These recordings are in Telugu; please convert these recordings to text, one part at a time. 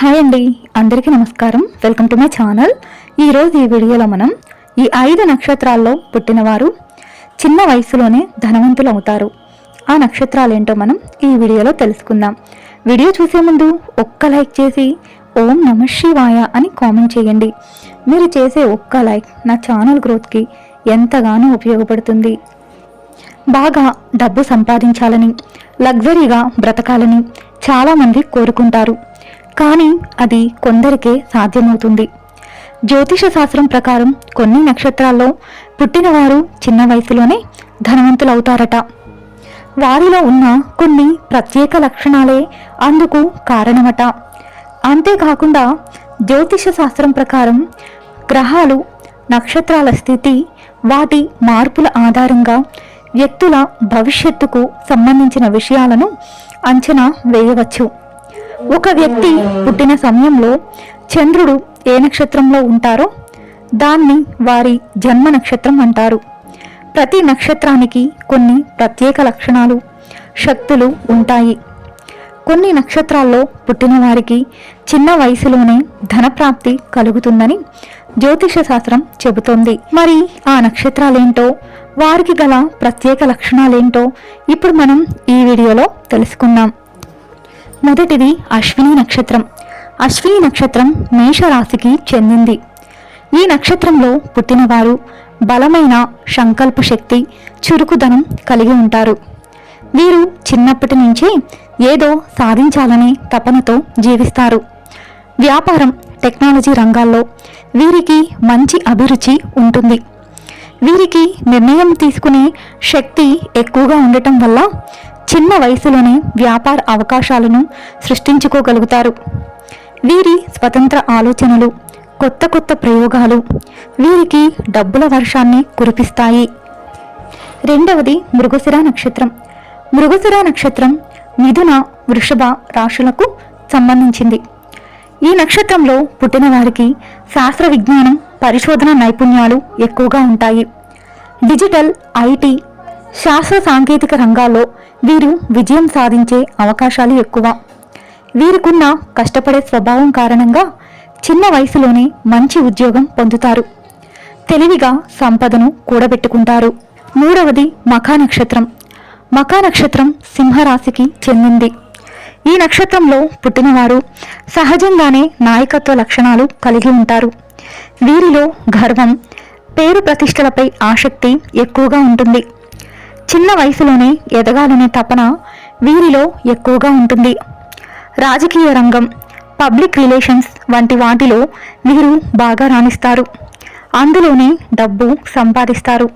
హాయ్ అండి అందరికీ నమస్కారం. వెల్కమ్ టు మై ఛానల్ ఈరోజు ఈ వీడియోలో మనం ఈ ఐదు నక్షత్రాల్లో పుట్టినవారు చిన్న వయసులోనే ధనవంతులు అవుతారు. ఆ నక్షత్రాలు ఏంటో మనం ఈ వీడియోలో తెలుసుకుందాం. వీడియో చూసే ముందు ఒక్క లైక్ చేసి ఓం నమ శివాయ అని కామెంట్ చేయండి. మీరు చేసే ఒక్క లైక్ నా ఛానల్ గ్రోత్కి ఎంతగానో ఉపయోగపడుతుంది. బాగా డబ్బు సంపాదించాలని లగ్జరీగా బ్రతకాలని చాలామంది కోరుకుంటారు. కానీ అది కొందరికే సాధ్యమవుతుంది. జ్యోతిష శాస్త్రం ప్రకారం కొన్ని నక్షత్రాల్లో పుట్టినవారు చిన్న వయసులోనే ధనవంతులవుతారట. వారిలో ఉన్న కొన్ని ప్రత్యేక లక్షణాలే అందుకు కారణమట. అంతేకాకుండా జ్యోతిష శాస్త్రం ప్రకారం గ్రహాలు నక్షత్రాల స్థితి వాటి మార్పుల ఆధారంగా వ్యక్తుల భవిష్యత్తుకు సంబంధించిన విషయాలను అంచనా వేయవచ్చు. ఒక వ్యక్తి పుట్టిన సమయంలో చంద్రుడు ఏ నక్షత్రంలో ఉంటారో దాన్ని వారి జన్మ నక్షత్రం అంటారు. ప్రతి నక్షత్రానికి కొన్ని ప్రత్యేక లక్షణాలు శక్తులు ఉంటాయి. కొన్ని నక్షత్రాల్లో పుట్టిన వారికి చిన్న వయసులోనే ధనప్రాప్తి కలుగుతుందని జ్యోతిష శాస్త్రం చెబుతోంది. మరి ఆ నక్షత్రాలేంటో వారికి గల ప్రత్యేక లక్షణాలేంటో ఇప్పుడు మనం ఈ వీడియోలో తెలుసుకుందాం. మొదటిది అశ్విని నక్షత్రం. అశ్విని నక్షత్రం మేషరాశికి చెందింది. ఈ నక్షత్రంలో పుట్టినవారు బలమైన సంకల్ప శక్తి చురుకుదనం కలిగి ఉంటారు. వీరు చిన్నప్పటి నుంచి ఏదో సాధించాలనే తపనతో జీవిస్తారు. వ్యాపారం టెక్నాలజీ రంగాల్లో వీరికి మంచి అభిరుచి ఉంటుంది. వీరికి నిర్ణయం తీసుకునే శక్తి ఎక్కువగా ఉండటం వల్ల చిన్న వయసులోనే వ్యాపార అవకాశాలను సృష్టించుకోగలుగుతారు. వీరి స్వతంత్ర ఆలోచనలు కొత్త కొత్త ప్రయోగాలు వీరికి డబ్బుల వర్షాన్ని కురిపిస్తాయి. రెండవది మృగశిర నక్షత్రం. మృగశిర నక్షత్రం మిథున వృషభ రాశులకు సంబంధించింది. ఈ నక్షత్రంలో పుట్టిన వారికి శాస్త్ర విజ్ఞానం పరిశోధన నైపుణ్యాలు ఎక్కువగా ఉంటాయి. డిజిటల్ ఐటీ శాస్త్ర సాంకేతిక రంగాల్లో వీరు విజయం సాధించే అవకాశాలు ఎక్కువ. వీరికున్న కష్టపడే స్వభావం కారణంగా చిన్న వయసులోనే మంచి ఉద్యోగం పొందుతారు. తెలివిగా సంపదను కూడబెట్టుకుంటారు. మూడవది మఖా నక్షత్రం. మఖా నక్షత్రం సింహరాశికి చెందింది. ఈ నక్షత్రంలో పుట్టినవారు సహజంగానే నాయకత్వ లక్షణాలు కలిగి ఉంటారు. వీరిలో గర్వం పేరు ప్రతిష్టలపై ఆసక్తి ఎక్కువగా ఉంటుంది. చిన్న వయసులోనే ఎదగాలనే తపన వీరిలో ఎక్కువగా ఉంటుంది. రాజకీయ రంగం పబ్లిక్ రిలేషన్స్ వంటి వాటిలో వీరు బాగా రాణిస్తారు. అందులోనే డబ్బు సంపాదిస్తారు.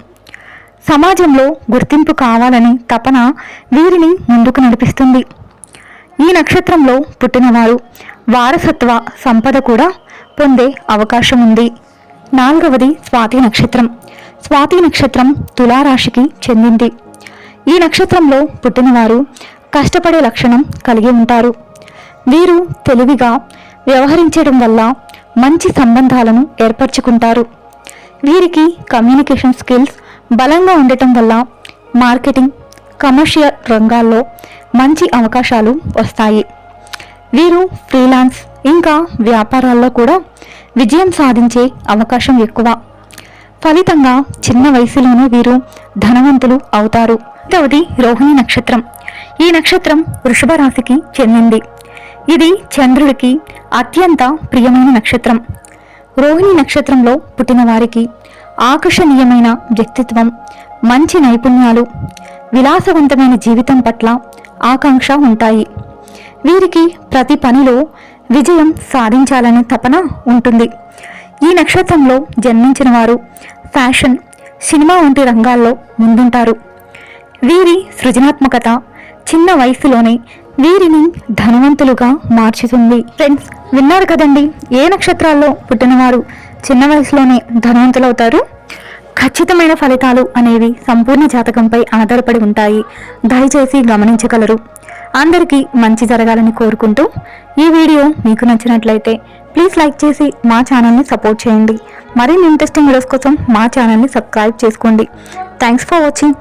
సమాజంలో గుర్తింపు కావాలని తపన వీరిని ముందుకు నడిపిస్తుంది. ఈ నక్షత్రంలో పుట్టినవారు వారసత్వ సంపద కూడా పొందే అవకాశం ఉంది. నాలుగవది స్వాతి నక్షత్రం. స్వాతి నక్షత్రం తులారాశికి చెందింది. ఈ నక్షత్రంలో పుట్టినవారు కష్టపడే లక్షణం కలిగి ఉంటారు. వీరు తెలివిగా వ్యవహరించడం వల్ల మంచి సంబంధాలను ఏర్పరచుకుంటారు. వీరికి కమ్యూనికేషన్ స్కిల్స్ బలంగా ఉండటం వల్ల మార్కెటింగ్ కమర్షియల్ రంగాల్లో మంచి అవకాశాలు వస్తాయి. వీరు ఫ్రీలాన్స్ ఇంకా వ్యాపారాల్లో కూడా విజయం సాధించే అవకాశం ఎక్కువ. ఫలితంగా చిన్న వయసులోనే వీరు ధనవంతులు అవుతారు. రెండవది రోహిణి నక్షత్రం. ఈ నక్షత్రం వృషభ రాశికి చెందింది. ఇది చంద్రుడికి అత్యంత ప్రియమైన నక్షత్రం. రోహిణి నక్షత్రంలో పుట్టిన వారికి ఆకర్షణీయమైన వ్యక్తిత్వం మంచి నైపుణ్యాలు విలాసవంతమైన జీవితం పట్ల ఆకాంక్ష ఉంటాయి. వీరికి ప్రతి పనిలో విజయం సాధించాలనే తపన ఉంటుంది. ఈ నక్షత్రంలో జన్మించిన వారు ఫ్యాషన్ సినిమా వంటి రంగాల్లో ముందుంటారు. వీరి సృజనాత్మకత చిన్న వయసులోనే వీరిని ధనవంతులుగా మార్చుతుంది. ఫ్రెండ్స్ విన్నారు కదండి ఏ నక్షత్రాల్లో పుట్టినవారు చిన్న వయసులోనే ధనవంతులవుతారు? ఖచ్చితమైన ఫలితాలు అనేవి సంపూర్ణ జాతకంపై ఆధారపడి ఉంటాయి. దయచేసి గమనించగలరు. అందరికీ మంచి జరగాలని కోరుకుంటూ ఈ వీడియో మీకు నచ్చినట్లయితే ప్లీజ్ లైక్ చేసి మా ఛానల్ని సపోర్ట్ చేయండి. మరిన్ని ఇంట్రెస్టింగ్ వీడియోస్ కోసం మా ఛానల్ని సబ్స్క్రైబ్ చేసుకోండి. Thanks for watching